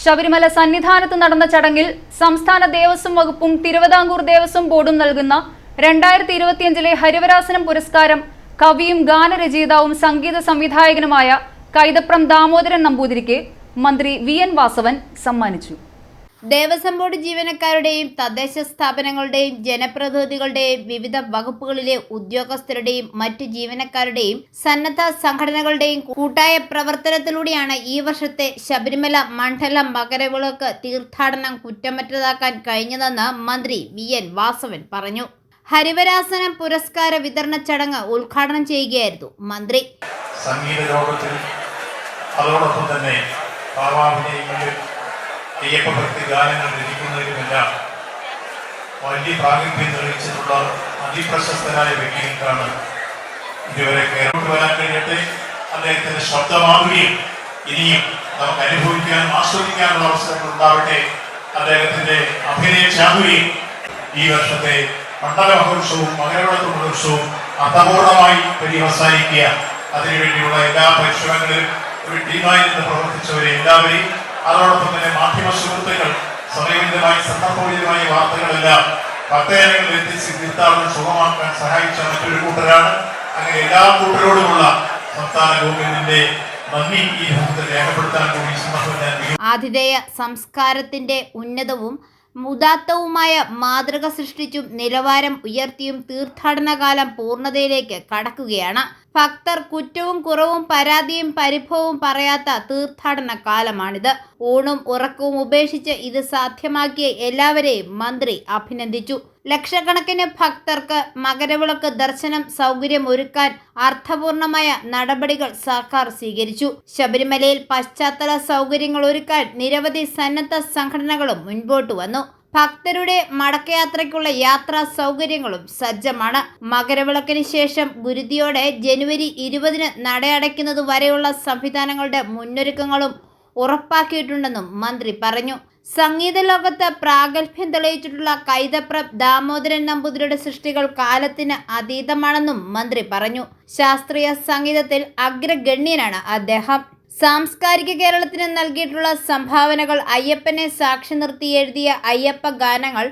ശബരിമല സന്നിധാനത്ത് നടന്ന ചടങ്ങിൽ സംസ്ഥാന ദേവസ്വം വകുപ്പും തിരുവിതാംകൂർ ദേവസ്വം ബോർഡും നൽകുന്ന രണ്ടായിരത്തി ഇരുപത്തിയഞ്ചിലെ ഹരിവരാസനം പുരസ്കാരം കവിയും ഗാനരചയിതാവും സംഗീത സംവിധായകനുമായ കൈതപ്രം ദാമോദരൻ നമ്പൂതിരിക്ക് മന്ത്രി വി എൻ വാസവൻ സമ്മാനിച്ചു. ദേവസ്വം ബോർഡ് ജീവനക്കാരുടെയും തദ്ദേശ സ്ഥാപനങ്ങളുടെയും ജനപ്രതിനിധികളുടെയും വിവിധ വകുപ്പുകളിലെ ഉദ്യോഗസ്ഥരുടെയും മറ്റ് ജീവനക്കാരുടെയും സന്നദ്ധ സംഘടനകളുടെയും കൂട്ടായ പ്രവർത്തനത്തിലൂടെയാണ് ഈ വർഷത്തെ ശബരിമല മണ്ഡല മകരവിളക്ക് തീർത്ഥാടനം കുറ്റമറ്റതാക്കാൻ കഴിഞ്ഞതെന്ന് മന്ത്രി വി. എൻ. വാസവൻ പറഞ്ഞു. ഹരിവരാസനം പുരസ്കാര വിതരണ ചടങ്ങ് ഉദ്ഘാടനം ചെയ്യുകയായിരുന്നു മന്ത്രി. സംഗീത ലോകത്തിൽ അതോടൊപ്പം തന്നെ അയ്യപ്പ ഭക്തി ഗാനങ്ങൾ രചിക്കുന്നതിലുമെല്ലാം വലിയ പ്രാഗൽഭ്യം തെളിയിച്ചിട്ടുള്ള അതിപ്രശസ്തനായ വ്യക്തികൾക്കാണ് ഇതുവരെ കേരളത്തിൽ വരാൻ കഴിയട്ടെ അദ്ദേഹത്തിന്റെ ശബ്ദമാധുര്യം ഇനിയും നമുക്ക് അനുഭവിക്കാനും ആസ്വദിക്കാനുള്ള അവസരങ്ങൾ ഉണ്ടാവട്ടെ. അദ്ദേഹത്തിന്റെ അഭിനയ ഈ വർഷത്തെ മണ്ഡല മഹോത്സവവും മകരവിളക്ക് മഹോത്സവവും അർത്ഥപൂർണമായി പര്യവസാനിക്കുക അതിനുവേണ്ടിയുള്ള എല്ലാ പരിശ്രമങ്ങളിലും ഒരു ടീമായി നിന്ന് പ്രവർത്തിച്ചവരെ എല്ലാവരെയും അതോടൊപ്പം തന്നെ മാധ്യമ സുഹൃത്തുക്കൾ സമയബന്ധിതമായി സന്ദർഭോചിതമായ വാർത്തകളെല്ലാം ഭക്തജനങ്ങളിൽ എത്തിച്ച് തീർത്ഥാടനം സുഖമാക്കാൻ സഹായിച്ച മറ്റൊരു കൂട്ടരാണ്. അങ്ങനെ എല്ലാ കൂട്ടരോടുമുള്ള സംസ്ഥാന ഗവൺമെന്റിന്റെ ആതിഥേയ സംസ്കാരത്തിന്റെ ഉന്നതവും മുദാത്തവുമായ മാതൃക സൃഷ്ടിച്ചും നിലവാരം ഉയർത്തിയും തീർത്ഥാടനകാലം പൂർണതയിലേക്ക് കടക്കുകയാണ്. ഭക്തർ കുറ്റവും കുറവും പരാതിയും പരിഭവവും പറയാത്ത തീർത്ഥാടന കാലമാണിത് ഊണും ഉറക്കവും ഉപേക്ഷിച്ച് ഇത് സാധ്യമാക്കിയ എല്ലാവരെയും മന്ത്രി അഭിനന്ദിച്ചു. ലക്ഷക്കണക്കിന് ഭക്തർക്ക് മകരവിളക്ക് ദർശനം സൗകര്യം ഒരുക്കാൻ അർത്ഥപൂർണമായ നടപടികൾ സർക്കാർ സ്വീകരിച്ചു. ശബരിമലയിൽ പശ്ചാത്തല സൗകര്യങ്ങൾ ഒരുക്കാൻ നിരവധി സന്നദ്ധ സംഘടനകളും മുൻപോട്ട് വന്നു. ഭക്തരുടെ മടക്കയാത്രയ്ക്കുള്ള യാത്രാ സൗകര്യങ്ങളും സജ്ജമാണ്. മകരവിളക്കിന് ശേഷം ഗുരുതിയോടെ ജനുവരി ഇരുപതിന് നടയടയ്ക്കുന്നത് വരെയുള്ള സംവിധാനങ്ങളുടെ മുന്നൊരുക്കങ്ങളും ഉറപ്പാക്കിയിട്ടുണ്ടെന്നും മന്ത്രി പറഞ്ഞു. സംഗീത ലോകത്ത് പ്രാഗൽഭ്യം തെളിയിച്ചിട്ടുള്ള കൈതപ്രം ദാമോദരൻ നമ്പൂതിരിയുടെ സൃഷ്ടികൾ കാലത്തിന് അതീതമാണെന്നും മന്ത്രി പറഞ്ഞു. ശാസ്ത്രീയ സംഗീതത്തിൽ അഗ്രഗണ്യനാണ് അദ്ദേഹം. സാംസ്കാരിക കേരളത്തിന് നൽകിയിട്ടുള്ള സംഭാവനകൾ അയ്യപ്പനെ സാക്ഷി നിർത്തി എഴുതിയ അയ്യപ്പ ഗാനങ്ങൾ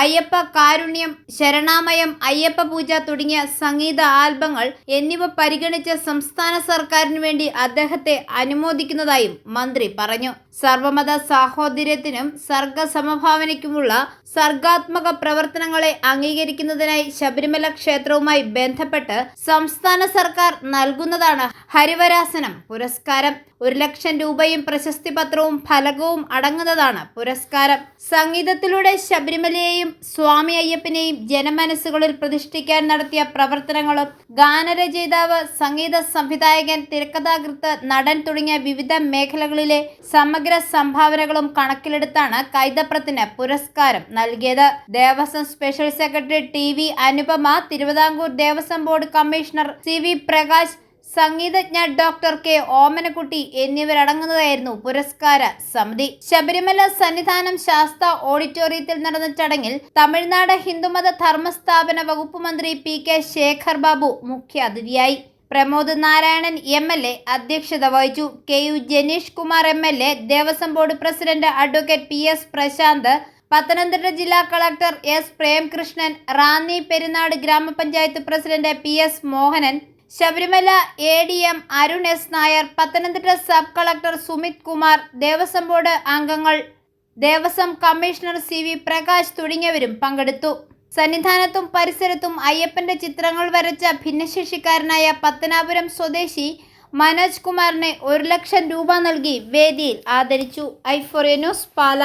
അയ്യപ്പ കാരുണ്യം ശരണാമയം അയ്യപ്പ പൂജ തുടങ്ങിയ സംഗീത ആൽബങ്ങൾ എന്നിവ പരിഗണിച്ച സംസ്ഥാന സർക്കാരിന് വേണ്ടി അദ്ദേഹത്തെ അനുമോദിക്കുന്നതായും മന്ത്രി പറഞ്ഞു. സർവമത സാഹോദര്യത്തിനും സർഗസമഭാവനയ്ക്കുമുള്ള സർഗാത്മക പ്രവർത്തനങ്ങളെ അംഗീകരിക്കുന്നതിനായി ശബരിമല ക്ഷേത്രവുമായി ബന്ധപ്പെട്ട് സംസ്ഥാന സർക്കാർ നൽകുന്നതാണ് ഹരിവരാസനം പുരസ്കാരം. ഒരു ലക്ഷം രൂപയും പ്രശസ്തി പത്രവും ഫലകവും അടങ്ങുന്നതാണ് പുരസ്കാരം. സംഗീതത്തിലൂടെ ശബരിമലയെയും സ്വാമി അയ്യപ്പനെയും ജനമനസ്സുകളിൽ പ്രതിഷ്ഠിക്കാൻ നടത്തിയ പ്രവർത്തനങ്ങളും ഗാനരചയിതാവ് സംഗീത സംവിധായകൻ തിരക്കഥാകൃത്ത് നടൻ തുടങ്ങിയ വിവിധ മേഖലകളിലെ സമഗ്ര സംഭാവനകളും കണക്കിലെടുത്താണ് കൈതപ്രത്തിന് പുരസ്കാരം നൽകിയത്. Devaswom special secretary T V Anupama Thiruvithamkoor Devaswom board commissioner C V Prakash സംഗീതജ്ഞ doctor K ഓമനക്കുട്ടി എന്നിവരടങ്ങുന്നതായിരുന്നു പുരസ്കാര സമിതി. ശബരിമല സന്നിധാനം ശാസ്ത ഓഡിറ്റോറിയത്തിൽ നടന്ന ചടങ്ങിൽ തമിഴ്നാട് ഹിന്ദുമത ധർമ്മസ്ഥാപന വകുപ്പ് മന്ത്രി പി കെ ശേഖർ ബാബു മുഖ്യാതിഥിയായി. Pramod Narayanan M L A അധ്യക്ഷത വഹിച്ചു. K U Janeesh Kumar M L A Devaswom board president advocate P S Prashanth Pathanamthitta ജില്ലാ കളക്ടർ എസ് പ്രേംകൃഷ്ണൻ റാന്നി പെരുന്നാട് ഗ്രാമപഞ്ചായത്ത് president P S Mohanan Sabarimala A D M Arun S Nair Pathanamthitta sub collector Sumith Kumar Devaswom board അംഗങ്ങൾ Devaswom commissioner C V Prakash തുടങ്ങിയവരും പങ്കെടുത്തു. സന്നിധാനത്തും പരിസരത്തും അയ്യപ്പന്റെ ചിത്രങ്ങൾ വരച്ച ഭിന്നശേഷിക്കാരനായ പത്തനാപുരം സ്വദേശി മനോജ് കുമാറിനെ ഒരു ലക്ഷം രൂപ നൽകി വേദിയിൽ ആദരിച്ചു. ഐഫോറിയ ന്യൂസ് പാല.